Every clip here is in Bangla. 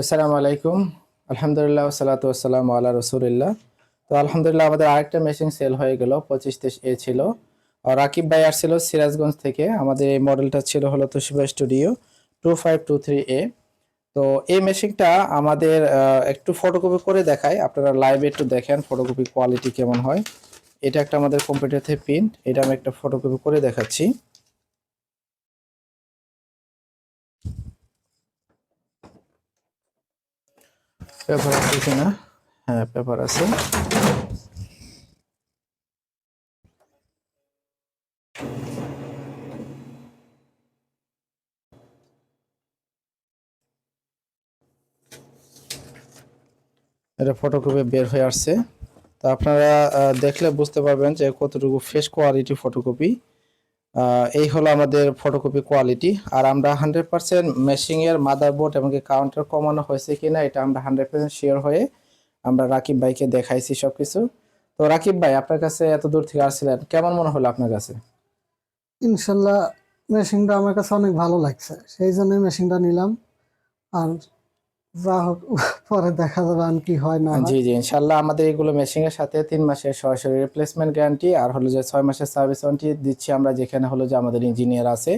আসসালামু আলাইকুম আলহামদুলিল্লাহ সালাতু আসসালাম আল্লাহ রসুলিল্লাহ তো আলহামদুলিল্লাহ, আমাদের আরেকটা মেশিন সেল হয়ে গেল, পঁচিশ তেইশ এ ছিল। আর রাকিব ভাই আসছিল সিরাজগঞ্জ থেকে। আমাদের এই মডেলটা ছিল হলো Toshiba studio two five two three A তো এই মেশিনটা আমাদের একটু ফটোকপি করে দেখায় আপনারা লাইভে একটু দেখেন ফটোকপি কোয়ালিটি কেমন হয়। এটা একটা আমাদের কম্পিউটার থেকে প্রিন্ট এটা আমি একটা ফটোকপি করে দেখাচ্ছি। পেপার আছে কিনা? হ্যাঁ পেপার আছে। এটা ফটোকপি বের হয়ে আসছে। তো আপনারা দেখলে বুঝতে পারবেন যে কতটুকু ফ্রেশ কোয়ালিটি ফটোকপি এই হলো আমাদের ফটোকপি কোয়ালিটি আর আমরা হান্ড্রেড পার্সেন্ট মেশিং এর মাদারবোর্ড এবং কাউন্টার কমানো হয়েছে কিনা, এটা আমরা হান্ড্রেড পার্সেন্ট শেয়ার হয়ে আমরা রাকিব ভাইকে দেখাইছি সবকিছু। তো রাকিব ভাই, আপনার কাছে এত দূর থেকে আসছিলেন কেমন মনে হলো আপনার কাছে? ইনশাল্লাহ মেশিনটা আমার কাছে অনেক ভালো লাগছে, সেই জন্য মেশিনটা নিলাম। আর যা হোক, পরে দেখা যাবে আর কি হয় না জি জি, ইনশাল্লাহ আমাদের এগুলো মেশিং এর সাথে তিন মাসের সরাসরি রিপ্লেসমেন্ট গ্যারান্টি আর হলো যে ছয় মাসের সার্ভিস ওয়ারেন্টি দিচ্ছি আমরা যেখানে হলো যে আমাদের ইঞ্জিনিয়ার আছে।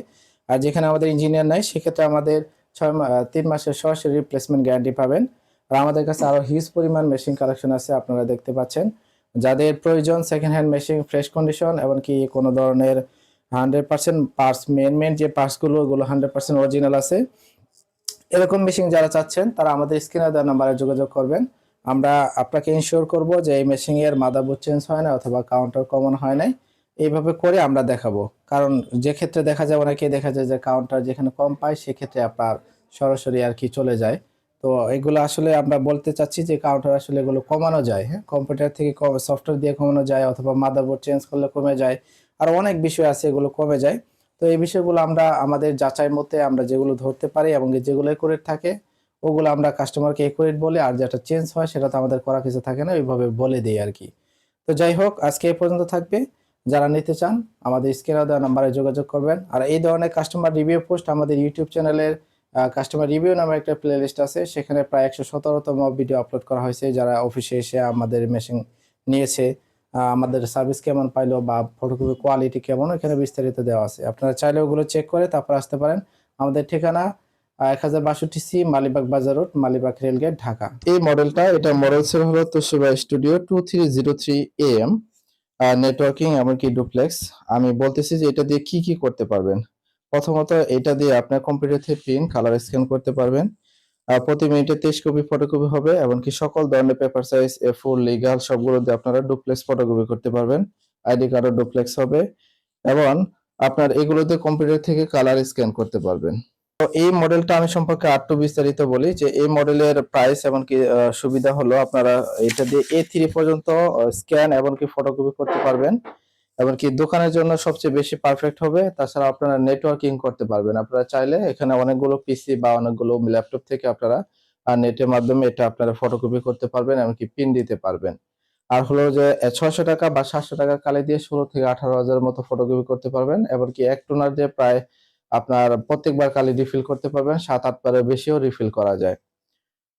আর যেখানে আমাদের ইঞ্জিনিয়ার নাই, সেক্ষেত্রে আমাদের ছয় তিন মাসের সরাসরি রিপ্লেসমেন্ট গ্যারান্টি পাবেন। আর আমাদের কাছে আরও হিউজ পরিমাণ মেশিন কালেকশন আছে, আপনারা দেখতে পাচ্ছেন। যাদের প্রয়োজন second hand machine fresh condition এমনকি কোনো ধরনের hundred percent parts main main যে পার্টসগুলো ওগুলো হান্ড্রেড পার্সেন্ট অরিজিনাল আছে। এরকম মেশিন যারা চাচ্ছেন, তারা আমাদের স্ক্রিনে দেওয়া নাম্বারে যোগাযোগ করবেন। আমরা আপনাকে ইনশিওর করব যে এই মেশিন এর মাদারবোর্ড চেঞ্জ হয় না অথবা কাউন্টার কমন হয় নাই। এইভাবে করে আমরা দেখাবো। কারণ যে ক্ষেত্রে দেখা যায় অনেকে দেখা যায় যে কাউন্টার যেখানে কম পায়, সেক্ষেত্রে আপনার সরাসরি আর কি চলে যায়। তো এগুলো আসলে আমরা বলতে চাচ্ছি যে কাউন্টার আসলে এগুলো কমানো যায় হ্যাঁ? কম্পিউটার থেকে সফটওয়্যার দিয়ে কমানো যায়, অথবা মাদারবোর্ড চেঞ্জ করলে কমে যায়। আর অনেক বিষয় আছে এগুলো কমে যায়। তো এই বিষয়গুলো আমরা আমাদের যাচাই মতে আমরা যেগুলো ধরতে পারি এবং যেগুলো একুরেট থাকে, ওগুলো আমরা কাস্টমারকে একুরেট বলে আর যেটা চেঞ্জ হয় সেটা তো আমাদের করা কিছু থাকে না, ওইভাবে বলে দিই আর কি। তো যাই হোক, আজকে এই পর্যন্ত থাকবে। যারা নিতে চান, আমাদের স্ক্রিনে দেওয়া নাম্বারে যোগাযোগ করবেন। আর এই ধরনের কাস্টমার রিভিউ পোস্ট আমাদের ইউটিউব চ্যানেলের কাস্টমার রিভিউ নামে একটা প্লে লিস্ট আছে, সেখানে প্রায় একশো সতেরোতম ভিডিও আপলোড করা হয়েছে। যারা অফিসে এসে আমাদের মেশিন নিয়েছে আমাদের সার্ভিস কেমন পাইলো বা ফটোকপি কোয়ালিটি কেমন, এখানে বিস্তারিত দেওয়া আছে। আপনারা চাইলে ওগুলো চেক করে তারপর আসতে পারেন। আমাদের ঠিকানা এক হাজার বাষট্টি সি মালিবাগ বাজার রোড, মালিবাগ রেলগেট, ঢাকা। এই মডেলটা এটা মডেল সেল হলো Toshiba studio two three zero three A M networking এমনকি ডুপ্লেক্স আমি বলতেছি যে এটা দিয়ে কি কি করতে পারবেন। প্রথমত এটা দিয়ে আপনার কম্পিউটার থেকে প্রিন্ট কালার স্ক্যান করতে পারবেন। প্রতি মিনিটে তেইশ কপি ফটোকপি হবে, এমনকি সকল ধরনের paper size A full legal সবগুলো দিয়ে আপনারা ডুপ্লেক্স ফটোকপি করতে পারবেন। আইডি কার্ডও ডুপ্লেক্স হবে। এবং আপনার এগুলোতে কম্পিউটার থেকে কালার স্ক্যান করতে পারবেন। তো এই মডেলটা আমি সম্পর্কে আরটু বিস্তারিত বলি যে, এই মডেলের প্রাইস এমনকি সুবিধা হলো আপনারা এটা দিয়ে এ থ্রি পর্যন্ত স্ক্যান এমনকি ফটোকপি করতে পারবেন। এমনকি দোকানের জন্য সবচেয়ে বেশি পারফেক্ট হবে। তাছাড়া আপনারা নেটওয়ার্কিং করতে পারবেন। আপনারা চাইলে এখানে অনেকগুলো পিসি বা অনেকগুলো ল্যাপটপ থেকে আপনারা নেটের মাধ্যমে এটা আপনারা ফটোকপি করতে পারবেন, এমনকি পিন দিতে পারবেন। আর হলো যে ছয়শো টাকা বা সাতশো টাকা কালে দিয়ে ষোলো থেকে আঠারো হাজার মতো ফটোকপি করতে পারবেন, এমনকি এক টোনার দিয়ে প্রায় আপনার প্রত্যেকবার কালি রিফিল করতে পারবেন, সাত, আট বারের বেশিও রিফিল করা যায়।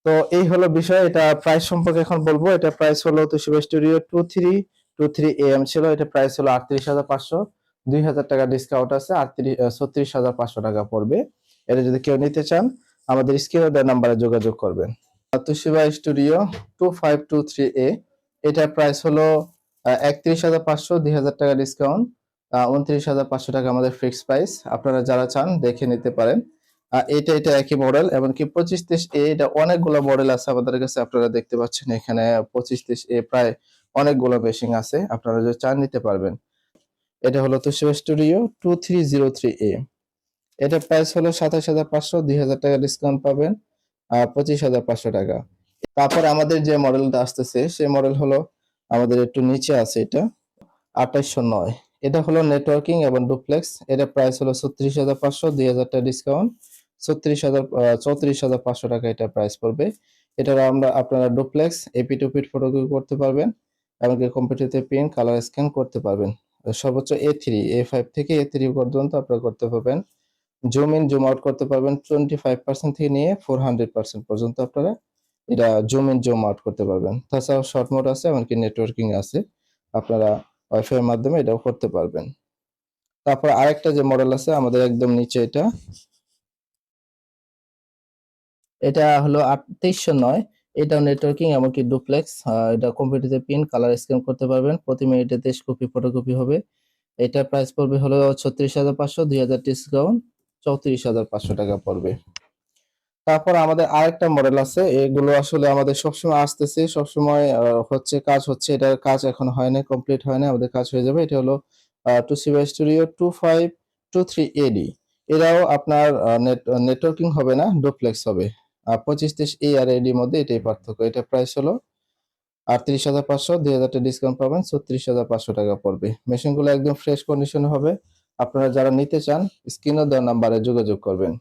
তো এই হলো বিষয়। এটা প্রাইস সম্পর্কে এখন বলব। এটা প্রাইস হলো Toshiba studio two three two three M ছিল, এটা প্রাইস হলো আটত্রিশ হাজার পাঁচশো। দুই হাজার টাকা ডিসকাউন্ট আছে, আটত্রিশ ছত্রিশ হাজার পাঁচশো টাকা পড়বে। এটা যদি কেউ নিতে চান, আমাদের স্ক্রিনে নাম্বারে যোগাযোগ করবেন। Toshiba studio two five two three A এটার প্রাইস হলো একত্রিশ হাজার পাঁচশো, দুই হাজার টাকা ডিসকাউন্ট উনত্রিশ হাজার পাঁচশো টাকা আমাদের ফিক্সড প্রাইস আপনারা যারা চান, দেখে নিতে পারেন। এটা এটা একই মডেল এমনকি পঁচিশ তেইশ এ এটা অনেকগুলো মডেল আছে আমাদের কাছে, আপনারা দেখতে পাচ্ছেন এখানে পঁচিশ তেইশ এ প্রায় অনেকগুলো মেশিন আছে, আপনারা যদি চান নিতে পারবেন। এটা হলো Toshiba studio two three zero three A এটা প্রাইস হলো সাতাশ হাজার পাঁচশো, দুই হাজার টাকা ডিসকাউন্ট পাবেন, আর পঁচিশ হাজার পাঁচশো টাকা। তারপর আমাদের যে মডেলটা আসতেছে, সেই মডেল হলো আমাদের একটু নিচে আছে এটা, আঠাইশশো নয়। এটা হলো নেটওয়ার্কিং এবং ডুপ্লেক্স এটা প্রাইস হলো ছত্রিশ হাজার পাঁচশো, দুই হাজার টাকা ডিসকাউন্ট ছত্রিশ হাজার চৌত্রিশ হাজার পাঁচশো টাকা এটা প্রাইস পড়বে। এটার আমরা আপনারা ডুপ্লেক্স এপি টু পিট করতে পারবেন, এমনকি কম্পিউটারতে প্রিন্ট কালার স্ক্যান করতে পারবেন। সর্বোচ্চ এ থ্রি এ ফাইভ থেকে এ থ্রি পর্যন্ত আপনারা করতে পারবেন। জুম ইন জুম আউট করতে পারবেন টোয়েন্টি ফাইভ পার্সেন্ট থেকে নিয়ে ফোর হান্ড্রেড পার্সেন্ট পর্যন্ত আপনারা এটা জুম ইন জুম আউট করতে পারবেন। তাছাড়াও শর্ট মোড আছে, এমনকি নেটওয়ার্কিং আছে। আপনারা ওয়াইফাই এর মাধ্যমে এটাও করতে পারবেন। তারপর আরেকটা যে মডেল আছে, আমাদের একদম নিচে এটা। এটা হলো আট তেইশশো নয়। এটাও নেটওয়ার্কিং এমনকি ডুপ্লেক্স এটা কম্পিউটারে পিন কালার স্ক্যান করতে পারবেন। প্রতি মিনিটে তেইশ কপি ফটোকপি হবে। এটা প্রাইস পড়বে হলো ছত্রিশ হাজার পাঁচশো, দুই হাজার ডিসকাউন্ট চৌত্রিশ হাজার পাঁচশো টাকা পড়বে। তারপর আমাদের আরেকটা মডেল আছে। এগুলো আসলে আমাদের সবসময় আসতেছে, সবসময় হচ্ছে কাজ হচ্ছে। এটার কাজ এখন হয় না কমপ্লিট হয় না, আমাদের কাজ হয়ে যাবে। এটা হলো Toshiba studio two five two three A D এরাও আপনার নেট নেটওয়ার্কিং হবে না ডুপ্লেক্স হবে। পঁচিশ তিরিশ এ আর এডির মধ্যে এটাই পার্থক্য। এটা প্রাইস হলো আটত্রিশ হাজার পাঁচশো, দুই হাজার টাকা ডিসকাউন্ট পাবেন, ছত্রিশ হাজার পাঁচশো টাকা পড়বে। মেশিনগুলো একদম ফ্রেশ কন্ডিশনে হবে। আপনারা যারা নিতে চান স্ক্রিনে দেওয়া নাম্বারে যোগাযোগ করবেন।